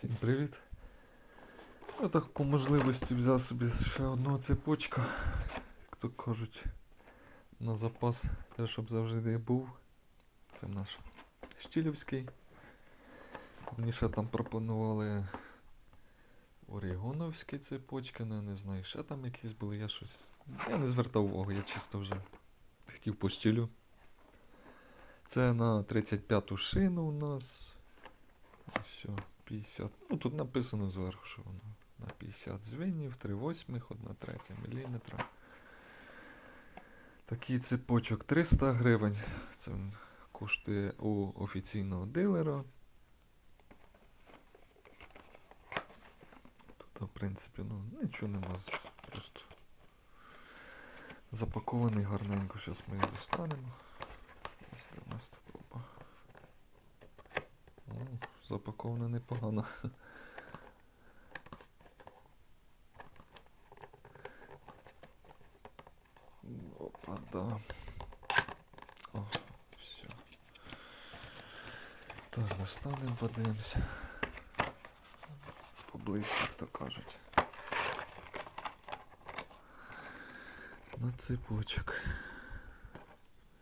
Всім привіт. Я так по можливості взяв собі ще одного цепочка, як то кажуть, на запас, те, щоб завжди був. Це наш Щілівський. Мені ще там пропонували Орігоновські цепочки, ну я не знаю, ще там якісь були, я щось. Я не звертав увагу, я чисто вже хотів по щілю. Це на 35-ту шину у нас. Все, 50. Ну тут написано зверху, що воно на 50 звенів, 3 восьмих, 1 третя міліметра. Такий цепочок 300 гривень. Це коштує у офіційного дилера. Тут, в принципі, ну, нічого нема. Просто запакований гарненько. Зараз ми його достанемо. Ось де у запаковано непогано. Опа, да. О, все. Так, достанемо, подивимося. Поближче, як то кажуть. На цепочок.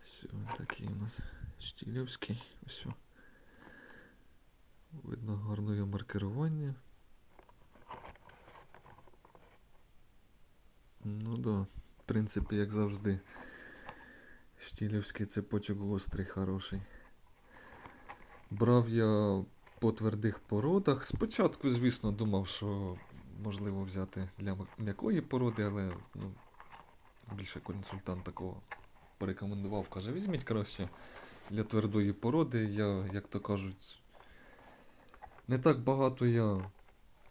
Все, такий у нас штілівський. Все. Видно гарне його маркерування. Ну да, в принципі, як завжди. Штілівський цепочок гострий, хороший. Брав я по твердих породах. Спочатку, звісно, думав, що можливо взяти для м'якої породи, але ну, більше консультант такого порекомендував. Каже, візьміть краще для твердої породи. Я, як то кажуть, не так багато я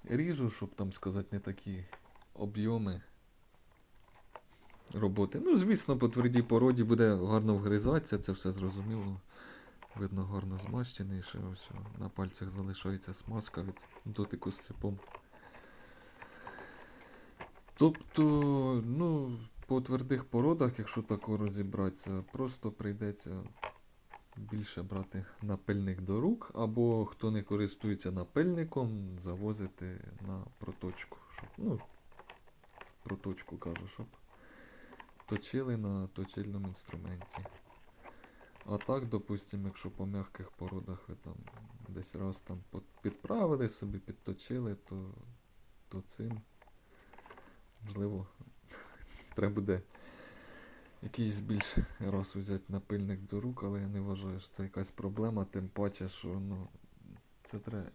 ріжу, щоб там сказати, не такі об'єми роботи. Ну, звісно, по твердій породі буде гарно вгризатися, це все зрозуміло. Видно, гарно змащений, ще ось на пальцях залишається смазка від дотику з цепом. Тобто, ну, по твердих породах, якщо так розібратися, просто прийдеться більше брати напильник до рук, або хто не користується напильником, завозити на проточку. Щоб, ну, проточку кажу, щоб точили на точильному інструменті. А так, допустимо, якщо по м'яких породах ви там десь раз там підправили собі, підточили, то, то цим можливо треба буде якийсь більш раз взяти напильник до рук, але я не вважаю, що це якась проблема, тим паче, що ну, це треба.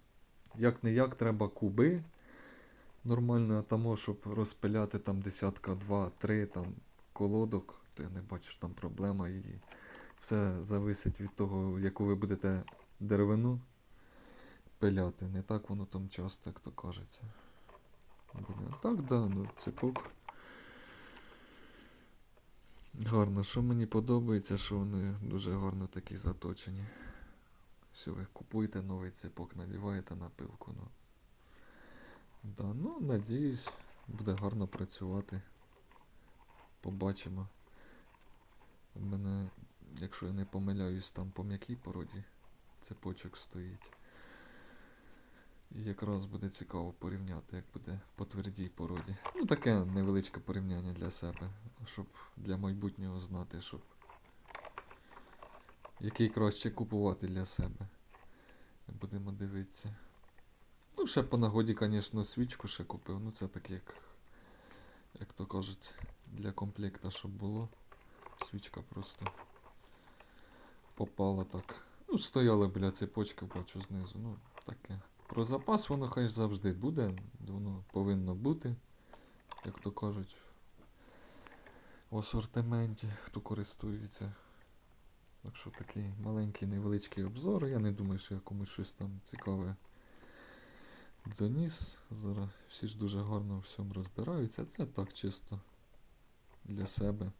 Як не як треба куби нормально, а тому, щоб розпиляти там десятка, два, три там колодок, ти не бачиш там проблема і все зависить від того, яку ви будете деревину пиляти. Не так воно там часто, як то кажеться. Так, да, ну цепок. Гарно. Що мені подобається, що вони дуже гарно такі заточені. Все, ви купуєте новий цепок, надіваєте на пилку. Ну. Да, ну, надіюсь, буде гарно працювати. Побачимо. У мене, якщо я не помиляюсь, там по м'якій породі цепочок стоїть. Якраз буде цікаво порівняти, як буде по твердій породі. Ну, таке невеличке порівняння для себе, щоб для майбутнього знати, щоб який краще купувати для себе. Будемо дивитися. Ну, ще по нагоді, звісно, свічку ще купив. Ну, це так як, як то кажуть, для комплекта, щоб було. Свічка просто попала так. Ну, стояла біля цепочки, бачу знизу. Ну, таке. Про запас воно хай завжди буде. Воно повинно бути, як то кажуть, в асортименті, хто користується. Так що такий маленький невеличкий обзор. Я не думаю, що я комусь щось там цікаве доніс. Зараз всі ж дуже гарно в всьому розбираються. Це так чисто для себе.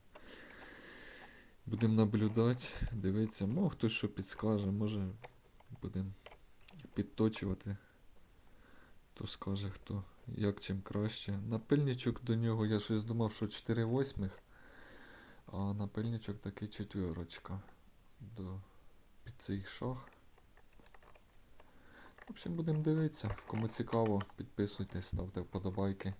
Будемо наблюдати, дивитися, може хтось що підскаже, може будемо підточувати. То скаже хто, як чим краще. Напильничок до нього я щось думав, що 4 восьмих, а напильничок такий четверочка до під цей шах. В общем, будемо дивитися. Кому цікаво, підписуйтесь, ставте вподобайки.